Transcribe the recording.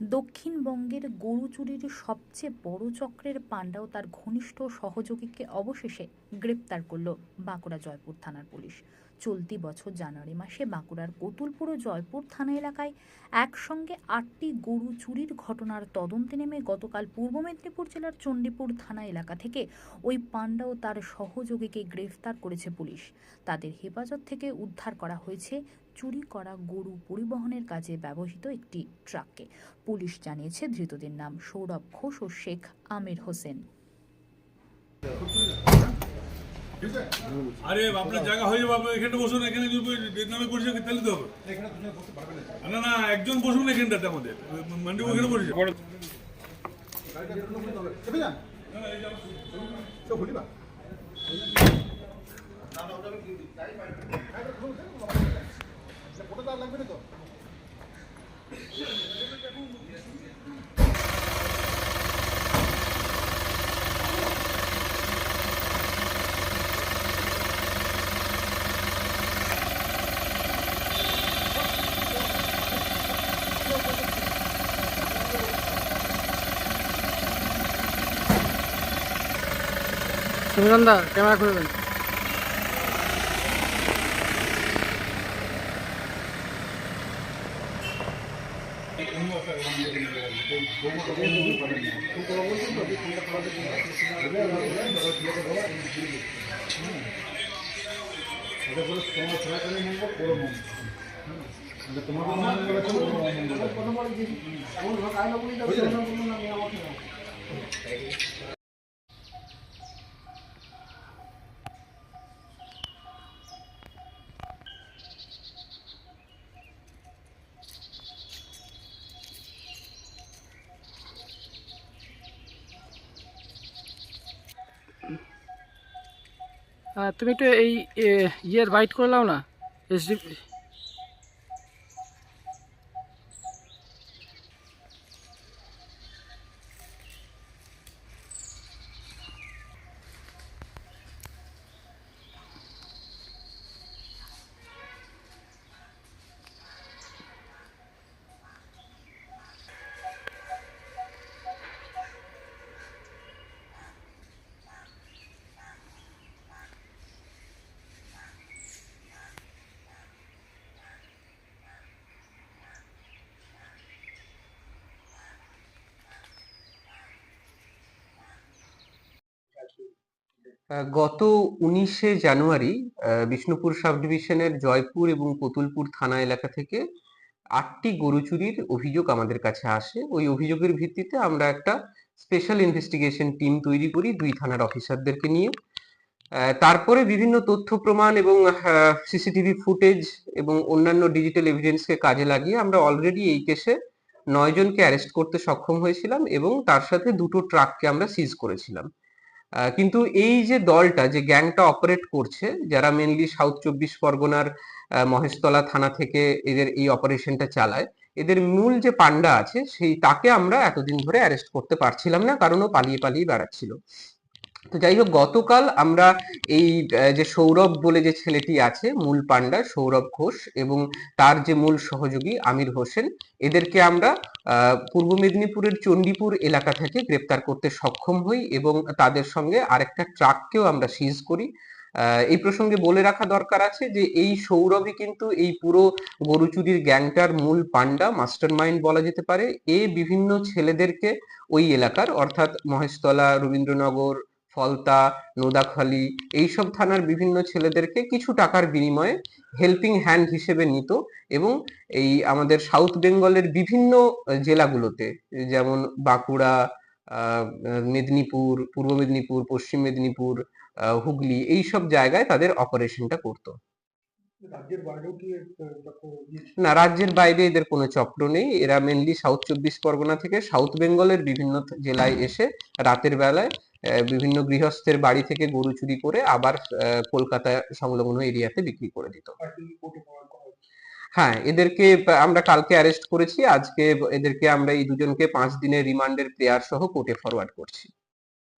দক্ষিণবঙ্গের গরু চুরির সবচেয়ে বড় চক্রের পাণ্ডাও তার ঘনিষ্ঠ সহযোগীকে অবশেষে গ্রেপ্তার করল বাঁকুড়া জয়পুর থানার পুলিশ। চলতি বছর জানুয়ারি মাসে বাঁকুড়ার কতুলপুর ও জয়পুর থানা এলাকায় একসঙ্গে আটটি গরু চুরির ঘটনার তদন্তে নেমে গতকাল পূর্ব মেদিনীপুর জেলার চণ্ডীপুর থানা এলাকা থেকে ওই পাণ্ডা ও তার সহযোগীকে গ্রেফতার করেছে পুলিশ। তাদের হেফাজত থেকে উদ্ধার করা হয়েছে চুরি করা গরু পরিবহনের কাজে ব্যবহৃত একটি ট্রাককে। পুলিশ জানিয়েছে ধৃতদের নাম সৌরভ ঘোষ ও শেখ আমির হোসেন। আরে আপনার জায়গা হয়ে যাবে আপনি এখানে বসুন এখানে নামে পরিচয় তাহলে তো হবে। না। না একজন বসুন এখানটাতে আমাদের। মান্ডি ওখানে পরিচয় চেপে যান। সব খুলি বা ফটো সুমিরন্দা ক্যামেরা খুলবেন আহ, তুমি একটু এই ইয়ের বাইট করে নাও না এসডি গত উনিশে জানুয়ারি বিষ্ণুপুর সাব ডিভিশনের জয়পুর এবং কতুলপুর থানা এলাকা থেকে আটটি গরু চুরির অভিযোগ আমাদের কাছে আসে। ওই অভিযোগের ভিত্তিতে আমরা একটা স্পেশাল ইনভেস্টিগেশন টিম তৈরি করি দুই থানার অফিসারদেরকে নিয়ে। তারপরে বিভিন্ন তথ্য প্রমাণ এবং সিসিটিভি ফুটেজ এবং অন্যান্য ডিজিটাল এভিডেন্সকে কাজে লাগিয়ে আমরা অলরেডি এই কেসে নয় জনকে অ্যারেস্ট করতে সক্ষম হয়েছিলাম এবং তার সাথে দুটো ট্রাককে আমরা সিজ করেছিলাম। কিন্তু এই যে দলটা, যে গ্যাংটা অপারেট করছে, যারা মেনলি সাউথ চব্বিশ পরগনার মহেশতলা থানা থেকে এদের এই অপারেশনটা চালায়, এদের মূল যে পান্ডা আছে, সেই তাকে আমরা এতদিন ধরে অ্যারেস্ট করতে পারছিলাম না, কারণ ও পালিয়ে পালিয়ে বেড়াচ্ছিল। তো যাই হোক, গতকাল আমরা এই যে সৌরভ বলে যে ছেলেটি আছে, মূল পান্ডা সৌরভ ঘোষ এবং তার যে মূল সহযোগী আমির হোসেন, এদেরকে আমরা পূর্ব মেদিনীপুরের চণ্ডীপুর এলাকা থেকে গ্রেপ্তার করতে সক্ষম হই এবং তাদের সঙ্গে আরেকটা ট্রাককেও আমরা সিজ করি। এই প্রসঙ্গে বলে রাখা দরকার আছে যে, এই সৌরভই কিন্তু এই পুরো গরু চুরির গ্যাংটার মূল পান্ডা মাস্টার মাইন্ড বলা যেতে পারে। এ বিভিন্ন ছেলেদেরকে ওই এলাকার, অর্থাৎ মহেশতলা, রবীন্দ্রনগর ফলতা নোদাখালী এইসব থানার বিভিন্ন ছেলেদেরকে কিছু টাকার বিনিময়ে হেল্পিং হ্যান্ড হিসেবে নিত এবং এই আমাদের সাউথ বেঙ্গলের বিভিন্ন জেলাগুলোতে যেমন বাঁকুড়া মেদিনীপুর পূর্ব মেদিনীপুর পশ্চিম মেদিনীপুর হুগলি এই সব জায়গায় তাদের অপারেশনটা করতো। না রাজ্যের বাইরে এদের কোনো চক্র নেই। এরা মেনলি সাউথ চব্বিশ পরগনা থেকে সাউথ বেঙ্গলের বিভিন্ন জেলায় এসে রাতের বেলায় বিভিন্ন গৃহস্থের বাড়ি থেকে গরু চুরি করে আবার কলকাতা সংলগ্ন এরিয়াতে বিক্রি করে দিত। হ্যাঁ এদেরকে আমরা কালকে অ্যারেস্ট করেছি। আজকে এদেরকে আমরা এই দুজনকে পাঁচ দিনের রিমান্ডের প্রেয়ার সহ কোর্টে ফরওয়ার্ড করছি।